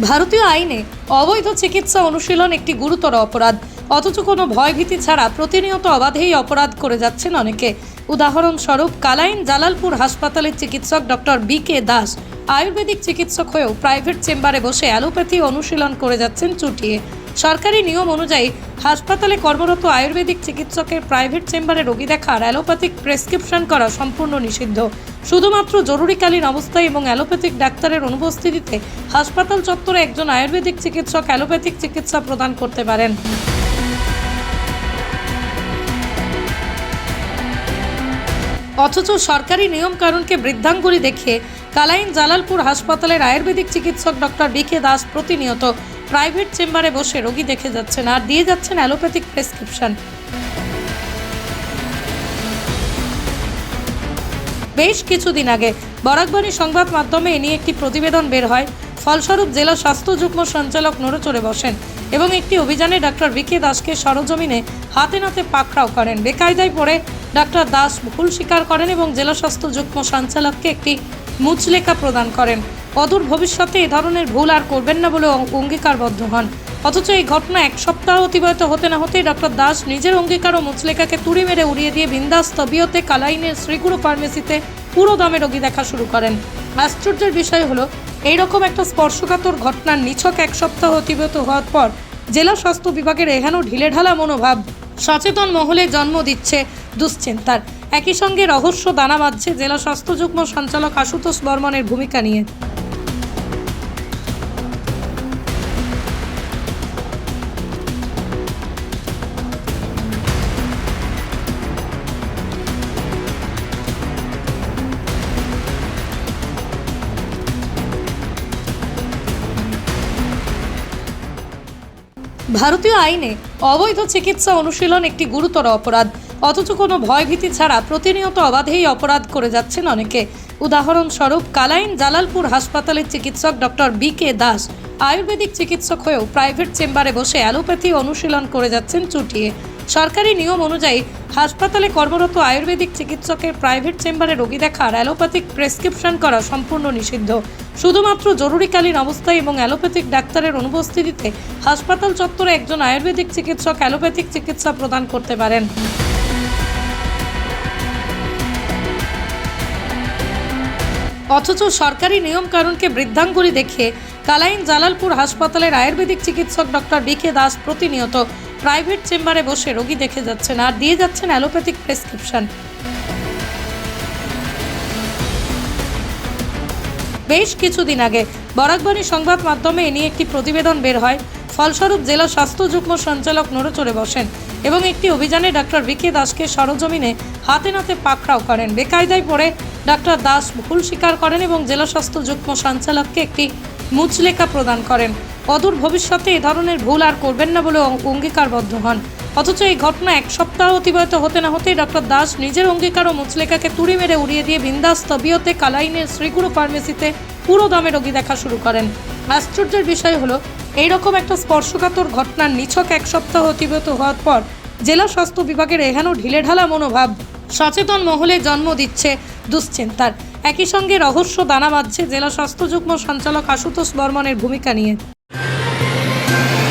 ভারতীয় আইনে অবৈধ চিকিৎসা অনুশীলন একটি গুরুতর অপরাধ। অথচ কোনো ভয়ভীতি ছাড়া প্রতিনিয়ত অবাধেই অপরাধ করে যাচ্ছেন অনেকে। উদাহরণস্বরূপ, কালাইন জালালপুর হাসপাতালের চিকিৎসক doctor B K Das. Ayurvedic চিকিৎসক হয়েও প্রাইভেট চেম্বারে বসে অ্যালোপ্যাথি অনুশীলন করে যাচ্ছেন চুটিয়ে। সরকারি নিয়ম অনুযায়ী হাসপাতালে কর্মরত আয়ুর্বেদিক চিকিৎসকের প্রাইভেট চেম্বারে রোগী দেখার অ্যালোপ্যাথিক প্রেসক্রিপশন করা সম্পূর্ণ নিষিদ্ধ। শুধুমাত্র জরুরিকালীন অবস্থায় এবং অ্যালোপ্যাথিক ডাক্তারের অনুপস্থিতিতে হাসপাতাল চত্বরে একজন আয়ুর্বেদিক চিকিৎসক অ্যালোপ্যাথিক চিকিৎসা প্রদান করতে পারেন। অথচ সরকারি নিয়মকানুনকে বৃদ্ধাঙ্গুলি দেখিয়ে কালাইন জালালপুর হাসপাতালের আয়ুর্বেদিক চিকিৎসক ডক্টর বি কে দাস প্রতিনিয়ত প্রাইভেট চেম্বারে বসে রোগী দেখে যাচ্ছেন আর দিয়ে যাচ্ছেন অ্যালোপ্যাথিক প্রেসক্রিপশন। বেশ কিছুদিন আগে বরাকবাণী সংবাদ মাধ্যমে এ নিয়ে একটি প্রতিবেদন বের হয়। ফলস্বরূপ জেলা স্বাস্থ্য যুগ্ম সঞ্চালক নড়েচড়ে বসেন এবং একটি অভিযানে ডক্টর বিকে দাসকে সরজমিনে হাতে নাতে পাকড়াও করেন। বেকায়দায় পড়ে ডক্টর দাস ভুল স্বীকার করেন এবং জেলা স্বাস্থ্য যুগ্ম সঞ্চালককে একটি মুচলেখা প্রদান করেন। অদূর ভবিষ্যতে এ ধরনের ভুল আর করবেন না বলে অঙ্গীকারবদ্ধ হন। অথচ এই ঘটনা এক সপ্তাহ অতিবাহিত হতে না হতেই ডক্টর দাস নিজের অঙ্গীকার ও মুচলেখাকে তুড়ি মেরে উড়িয়ে দিয়ে বিন্দাস তবিয়তে কালাইনের শ্রীগুরু ফার্মেসিতে পুরো দামে রোগী দেখা শুরু করেন। আশ্চর্যের বিষয় হলো, এইরকম একটা স্পর্শকাতর ঘটনার নিছক এক সপ্তাহ অতিবাহিত হওয়ার পর জেলা স্বাস্থ্য বিভাগের এহেন ঢিলেঢালা মনোভাব সচেতন মহলে জন্ম দিচ্ছে দুশ্চিন্তার। একই সঙ্গে রহস্য দানা বাঁধছে জেলা স্বাস্থ্য যুগ্ম সঞ্চালক আশুতোষ বর্মনের ভূমিকা নিয়ে। ভারতীয় আইনে অবৈধ চিকিৎসা অনুশীলন একটি গুরুতর অপরাধ। অথচ কোনো ভয়ভীতি ছাড়া প্রতিনিয়ত অবাধেই অপরাধ করে যাচ্ছেন অনেকে। উদাহরণস্বরূপ, কালাইন জালালপুর হাসপাতালের চিকিৎসক doctor B K Das ayurvedic চিকিৎসক হয়েও প্রাইভেট চেম্বারে বসে অ্যালোপ্যাথি অনুশীলন করে যাচ্ছেন চুটিয়ে। সরকারি নিয়ম অনুযায়ী হাসপাতালে কর্মরত আয়ুর্বেদিক চিকিৎসকের প্রাইভেট চেম্বারে রোগী দেখার অ্যালোপ্যাথিক প্রেসক্রিপশন করা সম্পূর্ণ নিষিদ্ধ। শুধুমাত্র জরুরিকালীন অবস্থায় এবং অ্যালোপ্যাথিক ডাক্তারের অনুপস্থিতিতে হাসপাতাল চত্বরে একজন আয়ুর্বেদিক চিকিৎসক অ্যালোপ্যাথিক চিকিৎসা প্রদান করতে পারেন। অথচ সরকারি নিয়মকানুনকে বৃদ্ধাঙ্গুলি দেখে কালাইন জালালপুর হাসপাতালের আয়ুর্বেদিক চিকিৎসক ডক্টর বি কে দাস প্রতিনিয়ত প্রাইভেট চেম্বারে বসে রোগী দেখে যাচ্ছেন আর দিয়ে যাচ্ছেন অ্যালোপ্যাথিক প্রেসক্রিপশন। বেশ কিছুদিন আগে বরাকবাণী সংবাদ মাধ্যমে এ নিয়ে একটি প্রতিবেদন বের হয়। ফলস্বরূপ জেলা স্বাস্থ্য যুগ্ম সঞ্চালক নড়েচড়ে বসেন এবং একটি অভিযানে ডক্টর বিকে দাসকে সরজমিনে হাতে নাতে পাকড়াও করেন। বেকায়দায় পড়ে ডক্টর দাস ভুল স্বীকার করেন এবং জেলা স্বাস্থ্য যুগ্ম সঞ্চালককে একটি মুচলেখা প্রদান করেন। অদূর ভবিষ্যতে এ ধরনের ভুল আর করবেন না বলে অঙ্গীকারবদ্ধ হন। অথচ এই ঘটনা এক সপ্তাহ অতিবাহিত হতে না হতেই ডক্টর দাস নিজের অঙ্গীকার ও মুচলেখাকে তুড়ি মেরে উড়িয়ে দিয়ে বিন্দাস তবিয়তে কালাইনের শ্রীগুরু ফার্মেসিতে পুরো দামে রোগী দেখা শুরু করেন। আশ্চর্যের বিষয় হলো, এইরকম একটা স্পর্শকাতর ঘটনার নিছক এক সপ্তাহ অতিবাহিত হওয়ার পর জেলা স্বাস্থ্য বিভাগের এহেন ঢিলেঢালা মনোভাব সচেতন মহলে জন্ম দিচ্ছে দুশ্চিন্তার। একই সঙ্গে রহস্য দানা বাঁধছে জেলা স্বাস্থ্য যুগ্ম সঞ্চালক আশুতোষ বর্মনের ভূমিকা নিয়ে। Thank you.